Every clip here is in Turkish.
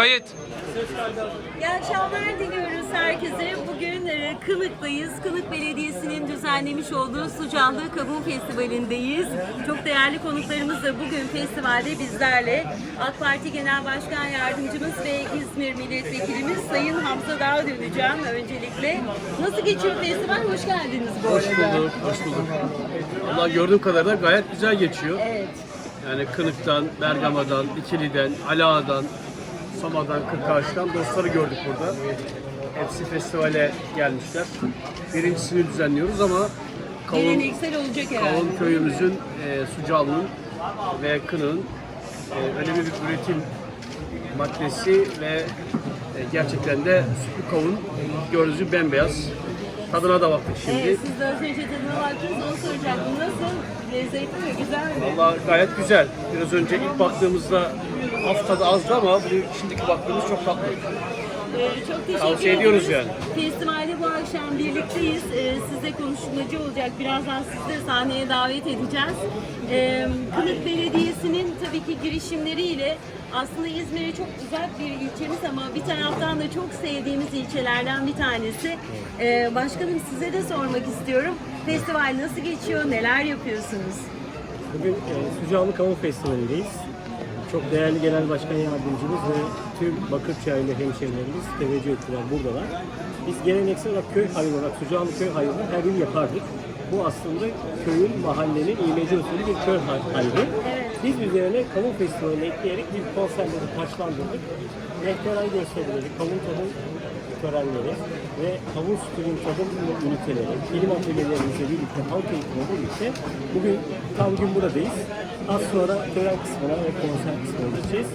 Kayıt. İyi akşamlar diliyoruz herkese. Bugün e, Kınık'tayız. Kınık Belediyesi'nin düzenlemiş olduğu Sucanlı Kavun Festivali'ndeyiz. Çok değerli konuklarımız da bugün festivalde bizlerle. AK Parti Genel Başkan Yardımcımız ve İzmir Milletvekilimiz Sayın Hamza Dağ döneceğim öncelikle. Nasıl geçiyor festival? Hoş geldiniz bu Hoş arada. bulduk, hoş bulduk. Valla gördüğüm kadarıyla gayet güzel geçiyor. Evet. Yani Kınık'tan, Bergama'dan, İkili'den, Ala'dan, Soma'dan, Kırkağaç'tan dostları gördük burada. Hepsi festivale gelmişler. Birincisini düzenliyoruz ama Kavun, Geleneksel olacak herhalde. Kavun köyümüzün, e, Sucallı'nın ve Kınık'ın e, önemli bir üretim maddesi ve e, gerçekten de bu kavun gördüğünüz gibi bembeyaz. Tadına da baktık şimdi. Evet, siz de önce tadına baktınız, onu soracaktım. Nasıl? Lezzetli mi? Güzel mi? Valla gayet güzel. Biraz önce ilk baktığımızda hafif tadı azdı ama şimdiki baktığımız çok tatlı. Ee, çok teşekkür Tavsiye ediyoruz ediyoruz. Festivalde bu akşam birlikteyiz. Ee, siz de konuşmacı olacak. Birazdan sizi de sahneye davet edeceğiz. Ee, Kınık Belediyesi'nin tabii ki girişimleriyle aslında İzmir'e çok uzak bir ilçemiz ama bir taraftan da çok sevdiğimiz ilçelerden bir tanesi. Ee, başkanım size de sormak istiyorum. Festival nasıl geçiyor? Neler yapıyorsunuz? Bugün e, Sucağlı Kavun Festivali'ndeyiz. Çok değerli Genel Başkan Yardımcımız ve tüm Bakırçaylı hemşehrilerimiz teveccüh ettiler buradalar. Biz geleneksel olarak köy hayvanı olarak Sucağlı köy hayvanı her yıl yapardık. Bu aslında köyün, mahallenin imece usulü bir köy hay- hayrı. Biz üzerine kavun festivaline ekleyerek bir konserleri taşlandırdık. Mehteray gösterileri, kavun tadım törenleri ve kavun sütünün tadım üniteleri, bilim atölyelerimizle birlikte, halk eğitimiyle birlikte bugün tam gün buradayız. Az sonra tören kısmına ve konser kısmına gideceğiz.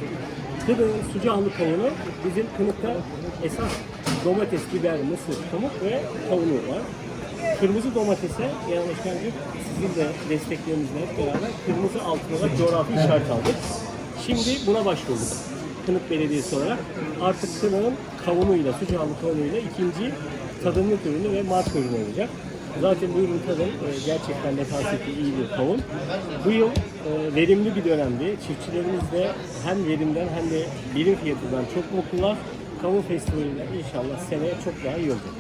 Kınık'ın Sucağlı kavunu bizim Kınık'ta esas domates, biber, mısır, pamuk ve kavunu var. Kırmızı domatese Genel Başkanım sizin de desteklerinizle hep beraber kırmızı altın olarak coğrafi işaret aldık. Şimdi buna başvurduk. Kınık Belediyesi olarak artık Kınık'ın kavunuyla, Sucağlı kavunuyla ikinci tadımlık ürünü ve marka ürünü olacak. Zaten bu ürün tadım e, gerçekten nefaseti iyi bir kavun. Bu yıl e, verimli bir dönemdi. Çiftçilerimiz de hem verimden hem de birim fiyatından çok mutlular. Kavun Festivali'yle inşallah seneye çok daha iyi olacak.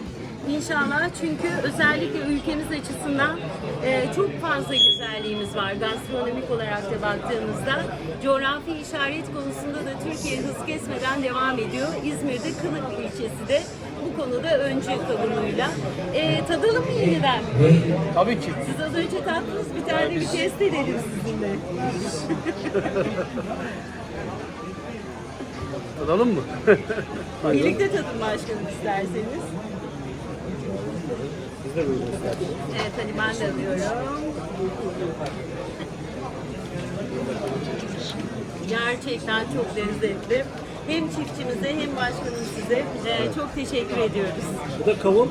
İnşallah çünkü özellikle ülkemiz açısından e, çok fazla güzelliğimiz var gastronomik olarak da baktığımızda. Coğrafi işaret konusunda da Türkiye hız kesmeden devam ediyor. İzmir'de Kınık ilçesi de bu konuda öncü kavunuyla. E, tadalım mı yeniden? Tabii ki. Siz az önce tattınız bir tane bir test edelim sizinle. Tadalım mı? Birlikte tadın başkanım isterseniz. Siz de buyurun isterseniz. Evet hadi ben de alıyorum. Gerçekten çok lezzetli. Hem çiftçimize hem başkanım size e, çok teşekkür ediyoruz. Bu da kavun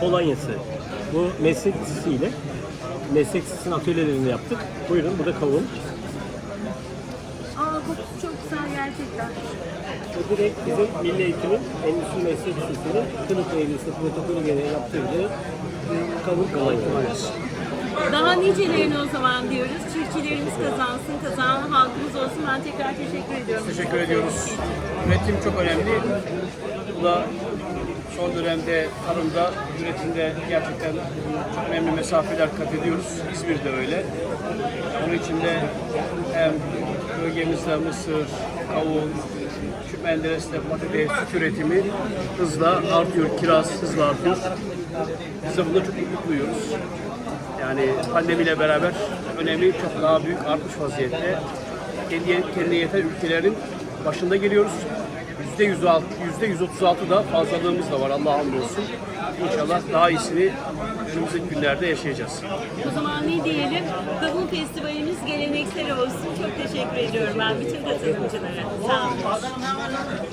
kolonyası. Bu meslek lisesiyle meslek lisesinin atölyelerini yaptık. Buyurun bu da kavun. Aa kokusu çok güzel gerçekten. Bu direkt bizim Milli Eğitim'in Endüstri Meslek Lisesi'nin Kınık Belediyesi protokolü gereği yaptırdığı kavun kolonyası. Daha nicelerini o zaman diyoruz. Çiftçilerimiz kazansın, kazanan halkımız olsun. Ben tekrar teşekkür ediyorum. Teşekkür ediyoruz. Üretim çok önemli. Bu da son dönemde tarımda, üretimde gerçekten çok önemli mesafeler kat ediyoruz. İzmir'de öyle. Onun için de hem bölgemizde mısır, kavun, şu Menderes'te patates, üretimi hızla artıyor. Kiraz hızla artıyor. Biz de bunda çok duyuyoruz. Yani pandemiyle beraber önemi çok daha büyük artmış vaziyette. Kendi, kendine yeter ülkelerin başında geliyoruz. Yüzde 106, yüzde 136 da fazlalığımız da var Allah'a hamdolsun. İnşallah daha iyisini önümüzdeki günlerde yaşayacağız. O zaman ne diyelim? Kavun Festivalimiz geleneksel olsun. Çok teşekkür ediyorum ben bütün katılımcılara. Sağ olun.